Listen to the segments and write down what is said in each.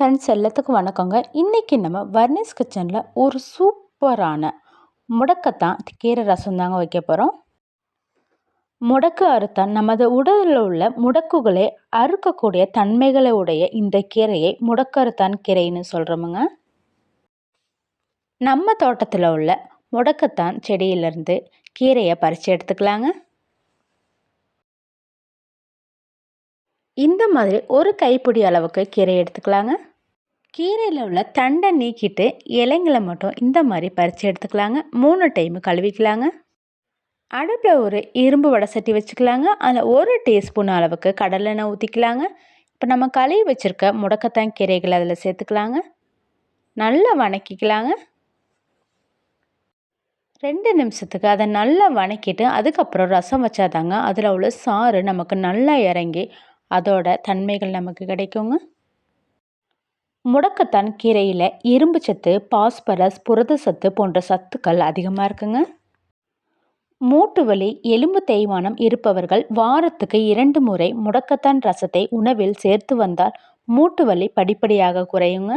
Friends எல்லாத்துக்கும் வணக்கங்க. இன்றைக்கி நம்ம வர்னிஸ் கிச்சனில் ஒரு சூப்பரான முடக்கத்தான் கீரை ரசம் தாங்க வைக்க போகிறோம் முடக்கு அறுத்தான் நமது உடலில் உள்ள முடக்குகளை அறுக்கக்கூடிய தன்மைகளை உடைய இந்த கீரையை முடக்கறுத்தான் கீரைன்னு சொல்கிறோமுங்க நம்ம தோட்டத்தில் உள்ள முடக்கத்தான் செடியிலேருந்து கீரையை பறித்து எடுத்துக்கலாங்க. இந்த மாதிரி ஒரு கைப்பிடி அளவுக்கு கீரை எடுத்துக்கலாங்க. கீரையில் உள்ள தண்டை நீக்கிட்டு இலைங்களை மட்டும் இந்த மாதிரி பறித்து எடுத்துக்கலாங்க. மூணு டைமு கழுவிக்கலாங்க. அடுப்பில் ஒரு இரும்பு வடை சட்டி வச்சுக்கலாங்க. அதில் ஒரு டீஸ்பூன் அளவுக்கு கடலெண்ணெய் ஊற்றிக்கலாங்க இப்போ நம்ம கழுவி வச்சுருக்க முடக்கத்தான் கீரைகளை அதில் சேர்த்துக்கலாங்க. நல்லா வணக்கிக்கலாங்க. ரெண்டு நிமிஷத்துக்கு அதை நல்லா வணக்கிட்டு அதுக்கப்புறம் ரசம் வச்சாதாங்க அதில் உள்ள சாறு நமக்கு நல்லா இறங்கி அதோட தன்மைகள் நமக்கு கிடைக்குங்க. முடக்கத்தான் கீரையில் இரும்பு சத்து பாஸ்பரஸ் புரத சத்து போன்ற சத்துக்கள் அதிகமாக இருக்குங்க. மூட்டு வலி எலும்பு தேய்மானம் இருப்பவர்கள் வாரத்துக்கு இரண்டு முறை முடக்கத்தான் ரசத்தை உணவில் சேர்த்து வந்தால் மூட்டு வலி படிப்படியாக குறையுங்க.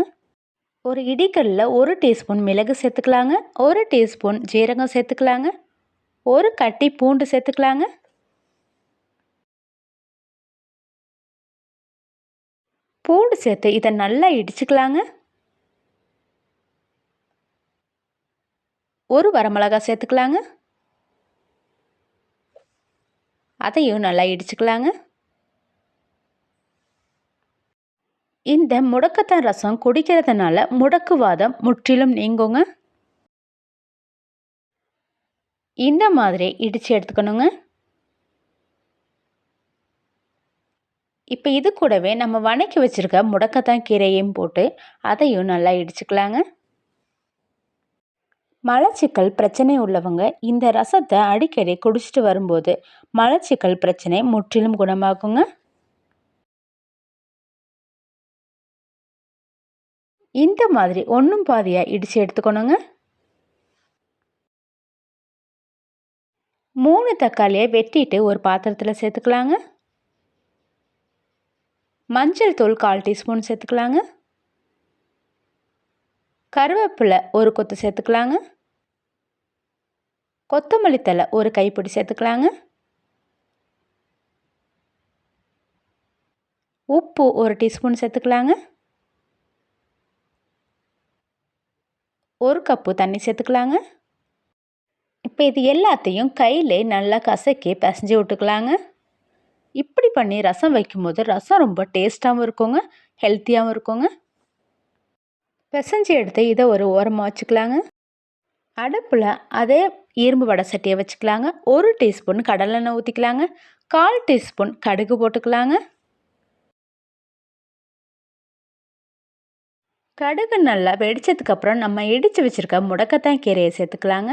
ஒரு இடிக்கல்லில் ஒரு டீஸ்பூன் மிளகு சேர்த்துக்கலாங்க. ஒரு டீஸ்பூன் ஜீரகம் சேர்த்துக்கலாங்க. ஒரு கட்டி பூண்டு சேர்த்துக்கலாங்க. பூண்டு சேர்த்து இதை நல்லா இடிச்சுக்கலாங்க. ஒரு வரமிளகா சேர்த்துக்கலாங்க. அதையும் நல்லா இடிச்சுக்கலாங்க. இந்த முடக்கத்தான் ரசம் குடிக்கிறதுனால முடக்குவாதம் முற்றிலும் நீங்குங்க. இந்த மாதிரி இடித்து எடுத்துக்கணுங்க. இப்போ இது கூடவே நம்ம வணக்கி வச்சுருக்க முடக்கத்தான் கீரையும் போட்டு அதையும் நல்லா இடிச்சுக்கலாங்க. மலச்சிக்கல் பிரச்சனை உள்ளவங்க இந்த ரசத்தை அடிக்கடி குடிச்சிட்டு வரும்போது மலச்சிக்கல் பிரச்சனை முற்றிலும் குணமாகுங்க இந்த மாதிரி ஒன்றும் பாதியாக இடித்து எடுத்துக்கணுங்க. மூணு தக்காளியை வெட்டிட்டு ஒரு பாத்திரத்தில் சேர்த்துக்கலாங்க. மஞ்சள் தூள் கால் டீஸ்பூன் சேர்த்துக்கலாங்க. கருவேப்பிலை ஒரு கொத்து சேர்த்துக்கலாங்க. கொத்தமல்லி தலை ஒரு கைப்பிடி சேர்த்துக்கலாங்க. உப்பு ஒரு டீஸ்பூன் சேர்த்துக்கலாங்க. ஒரு கப்பு தண்ணி சேர்த்துக்கலாங்க. இப்போ இது எல்லாத்தையும் கையிலே நல்லா கசக்கி பிசைஞ்சு விட்டுக்கலாங்க. இப்படி பண்ணி ரசம் வைக்கும்போது ரசம் ரொம்ப டேஸ்ட்டாகவும் இருக்குங்க ஹெல்த்தியாகவும் இருக்குங்க. பிசைஞ்சு எடுத்து இதை ஒரு ஓரமாக வச்சுக்கலாங்க. அடுப்பில் அதே இரும்பு வடை சட்டியை வச்சுக்கலாங்க. ஒரு டீஸ்பூன் கடலெண்ணெய் ஊற்றிக்கலாங்க கால் டீஸ்பூன் கடுகு போட்டுக்கலாங்க. கடுகு நல்லா வெடித்ததுக்கப்புறம் நம்ம இடித்து வச்சுருக்க முடக்கத்தான் கீரையை சேர்த்துக்கலாங்க.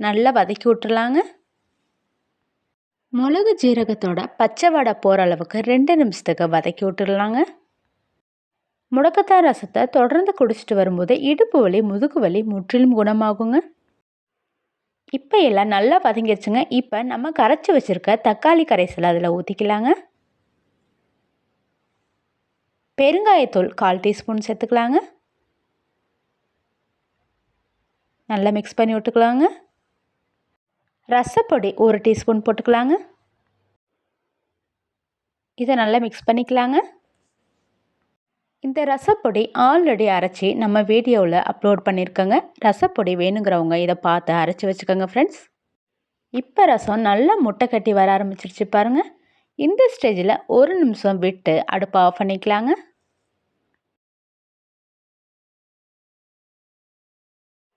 நல்லா வதக்கி விட்டுலாங்க மிளகு ஜீரகத்தோட பச்சை வடை போகிற அளவுக்கு ரெண்டு நிமிஷத்துக்கு வதக்கி விட்டுடலாங்க. முடக்கத்தாய் ரசத்தை தொடர்ந்து குடிச்சிட்டு வரும்போது இடுப்பு வலி முதுகு வலி முற்றிலும் குணமாகுங்க. இப்போ எல்லாம் நல்லா வதங்கிடுச்சுங்க இப்போ நம்ம கரைச்சி வச்சுருக்க தக்காளி கரைசல் அதில் ஊற்றிக்கலாங்க பெருங்காயத்தூள் கால் டீஸ்பூன் சேர்த்துக்கலாங்க. நல்லா மிக்ஸ் பண்ணி விட்டுக்கலாங்க. ரசப்பொடி ஒரு டீஸ்பூன் போட்டுக்கலாங்க. இதை நல்லா மிக்ஸ் பண்ணிக்கலாங்க. இந்த ரசப்பொடி ஆல்ரெடி அரைச்சி நம்ம வீடியோவில் அப்லோட் பண்ணியிருக்கோங்க ரசப்பொடி வேணுங்கிறவங்க இதை பார்த்து அரைச்சி வச்சுக்கோங்க ஃப்ரெண்ட்ஸ் இப்போ ரசம் நல்லா முட்டை கட்டி வர ஆரம்பிச்சிருச்சு பாருங்கள் இந்த ஸ்டேஜில் ஒரு நிமிஷம் விட்டு அடுப்பை ஆஃப் பண்ணிக்கலாங்க.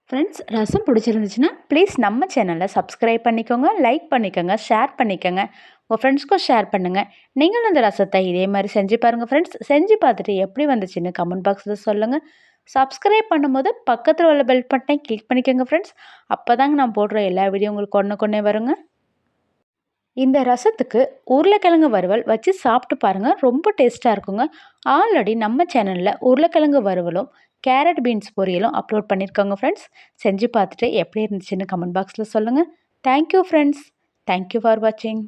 ஃப்ரெண்ட்ஸ் ரசம் பிடிச்சிருந்துச்சுன்னா ப்ளீஸ் நம்ம சேனலை சப்ஸ்கிரைப் பண்ணிக்கோங்க லைக் பண்ணிக்கோங்க ஷேர் பண்ணிக்கோங்க. உங்கள் ஃப்ரெண்ட்ஸ்க்கும் ஷேர் பண்ணுங்கள் நீங்களும் இந்த ரசத்தை இதே மாதிரி செஞ்சு பாருங்கள் ஃப்ரெண்ட்ஸ் செஞ்சு பார்த்துட்டு எப்படி வந்துச்சுன்னு கமெண்ட் பாக்ஸில் சொல்லுங்கள் சப்ஸ்கிரைப் பண்ணும்போது பக்கத்தில் உள்ள பெல் பட்டனை கிளிக் பண்ணிக்கோங்க ஃப்ரெண்ட்ஸ் அப்போ தாங்க நான் போடுற எல்லா வீடியோ உங்களுக்கு ஒன்று கொண்டே வருங்க. இந்த ரசத்துக்கு உருளைக்கிழங்கு வறுவல் வச்சு சாப்பிட்டு பாருங்கள் ரொம்ப டேஸ்ட்டாக இருக்குங்க. ஆல்ரெடி நம்ம சேனலில் உருளைக்கிழங்கு வறுவலும் கேரட் பீன்ஸ் பொரியலும் அப்லோட் பண்ணியிருக்காங்க ஃப்ரெண்ட்ஸ் செஞ்சு பார்த்துட்டு எப்படி இருந்துச்சுன்னு கமெண்ட் பாக்ஸில் சொல்லுங்கள் தேங்க்யூ ஃப்ரெண்ட்ஸ் தேங்க்யூ ஃபார் வாட்சிங்